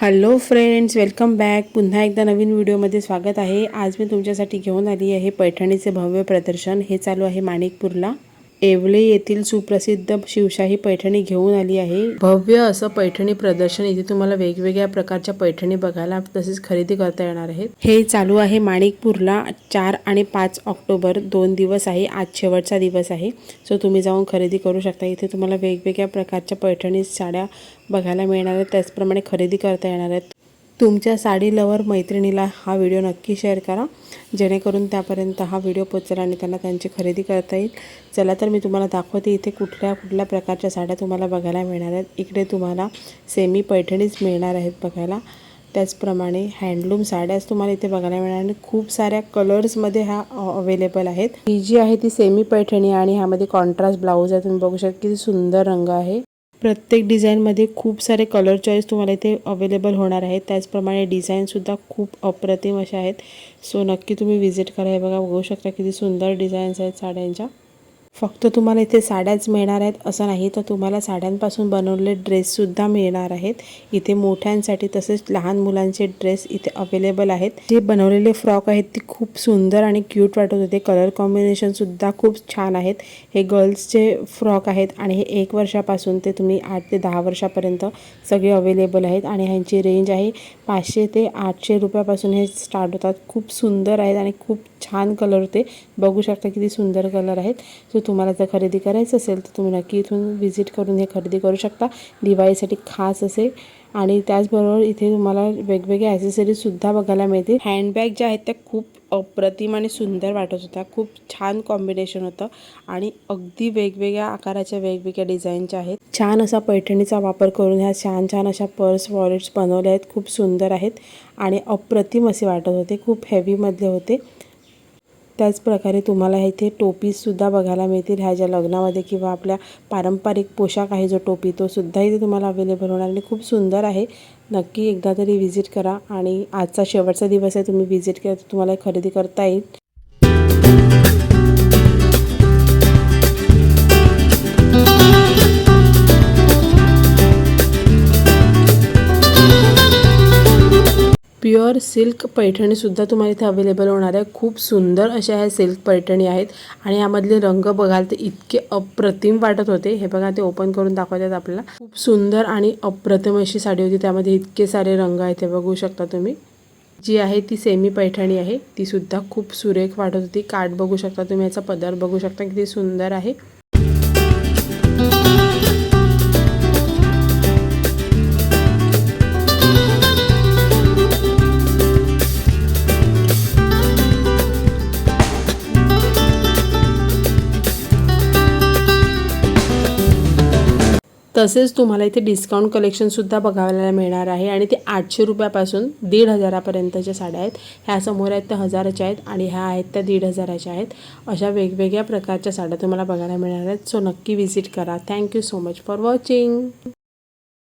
Hello friends welcome back पुन्हा एकदा नवीन व्हिडिओमध्ये स्वागत आहे. आज मी तुमच्यासाठी घेऊन आली आहे पैठणीचे भव्य प्रदर्शन. हे चालू आहे माणिकपूरला. येवले येथील सुप्रसिद्ध शिवशाही पैठणी घेऊन आली आहे. भव्य असं पैठणी प्रदर्शन इथे तुम्हाला वेगवेगळ्या प्रकारच्या पैठणी बघायला तसेच खरेदी करता येणार आहेत. हे चालू आहे माणिकपूरला चार आणि पाच ऑक्टोबर. दोन दिवस आहे. आज शेवटचा दिवस आहे. सो तुम्ही जाऊन खरेदी करू शकता. इथे तुम्हाला वेगवेगळ्या प्रकारच्या पैठणी साड्या बघायला मिळणार आहेत. त्याचप्रमाणे खरेदी करता येणार आहेत. तुमच्या साडी लवर मैत्रिणीला हा व्हिडिओ नक्की शेअर करा. जेणेकरून त्यापर्यंत हा व्हिडिओ पोचेल आणि त्यांना त्यांची खरेदी करता येईल. चला तर मी तुम्हाला दाखवते इथे कुठल्या कुठल्या प्रकारच्या साड्या तुम्हाला बघायला मिळणार आहेत. इकडे तुम्हाला सेमी पैठणीच मिळणार आहेत बघायला. त्याचप्रमाणे हँडलूम साड्याच तुम्हाला इथे बघायला मिळणार आणि खूप साऱ्या कलर्समध्ये ह्या अवेलेबल आहेत. ही जी आहे ती सेमी पैठणी आणि ह्यामध्ये कॉन्ट्रास्ट ब्लाऊज आहे. तुम्ही बघू शकता किती सुंदर रंग आहे. प्रत्येक डिझाईनमध्ये खूप सारे कलर चॉईस तुम्हाला इथे अवेलेबल होणार आहेत. त्याचप्रमाणे डिझाईनसुद्धा खूप अप्रतिम अशा आहेत. सो नक्की तुम्ही विजिट करा. हे बघा बघू शकता किती सुंदर डिझाईन्स आहेत साड्यांच्या. फक्त तुम्हाला इथे साड्याच मिळणार आहेत असं नाही तर तुम्हाला साड्यांपासून बनवलेले ड्रेससुद्धा मिळणार आहेत. इथे मोठ्यांसाठी तसेच लहान मुलांचे ड्रेस इथे अवेलेबल आहेत. जे बनवलेले फ्रॉक आहेत ते खूप सुंदर आणि क्यूट वाटत होते. कलर कॉम्बिनेशनसुद्धा खूप छान आहेत. हे गर्ल्सचे फ्रॉक आहेत आणि हे एक वर्षापासून ते तुम्ही आठ ते दहा वर्षापर्यंत सगळे अवेलेबल आहेत आणि ह्यांची रेंज आहे पाचशे ते आठशे रुपयापासून हे स्टार्ट होतात. खूप सुंदर आहेत आणि खूप छान कलर होते. बघू शकता किती सुंदर कलर आहेत. सो तुम्हाला जर खरेदी करायचं असेल तर तुम्ही नक्की इथून व्हिजिट करून हे खरेदी करू शकता. दिवाळीसाठी खास असे. आणि त्याचबरोबर इथे तुम्हाला वेगवेगळ्या ॲसेसरीजसुद्धा बघायला मिळतील. हँडबॅग ज्या आहेत त्या खूप अप्रतिम आणि सुंदर वाटत होत्या. खूप छान कॉम्बिनेशन होतं. आणि अगदी वेगवेगळ्या आकाराच्या वेगवेगळ्या डिझाईनच्या आहेत. छान असा पैठणीचा वापर करून ह्या छान छान अशा पर्स वॉलेट्स बनवल्या आहेत. खूप सुंदर आहेत. आणि अप्रतिम असे वाटत होते. खूप हेवीमधले होते. त्याचप्रकारे तुम्हाला इथे टोपीसुद्धा बघायला मिळतील. ह्या ज्या लग्नामध्ये किंवा आपल्या पारंपरिक पोशाख आहे जो टोपी तो सुद्धा इथे तुम्हाला अवेलेबल होणार आणि खूप सुंदर आहे. नक्की एकदा तरी व्हिजिट करा आणि आजचा शेवटचा दिवस आहे तुम्ही व्हिजिट केला तर तुम्हाला खरेदी करता येईल. प्युअर सिल्क पैठणीसुद्धा तुम्हाला इथे अवेलेबल होणार आहे. खूप सुंदर अशा ह्या सिल्क पैठणी आहेत. आणि यामधले रंग बघाल तर इतके अप्रतिम वाटत होते. हे बघा ते ओपन करून दाखवतात आपल्याला. खूप सुंदर आणि अप्रतिम अशी साडी होती. त्यामध्ये इतके सारे रंग आहेत हे बघू शकता तुम्ही. जी आहे ती सेमी पैठणी आहे. ती सुद्धा खूप सुरेख वाटत होती. काठ बघू शकता तुम्ही याचा पदर बघू शकता किती सुंदर आहे. तसेच तुम्हाला इथे डिस्काउंट कलेक्शनसुद्धा बघायला मिळणार आहे. आणि ते आठशे रुपयापासून दीड हजारापर्यंतच्या साड्या आहेत. ह्या समोर आहेत त्या हजाराच्या आहेत आणि ह्या आहेत त्या दीड हजाराच्या आहेत. अशा वेगवेगळ्या प्रकारच्या साड्या तुम्हाला बघायला मिळणार आहेत. सो नक्की व्हिजिट करा. Thank you so much for watching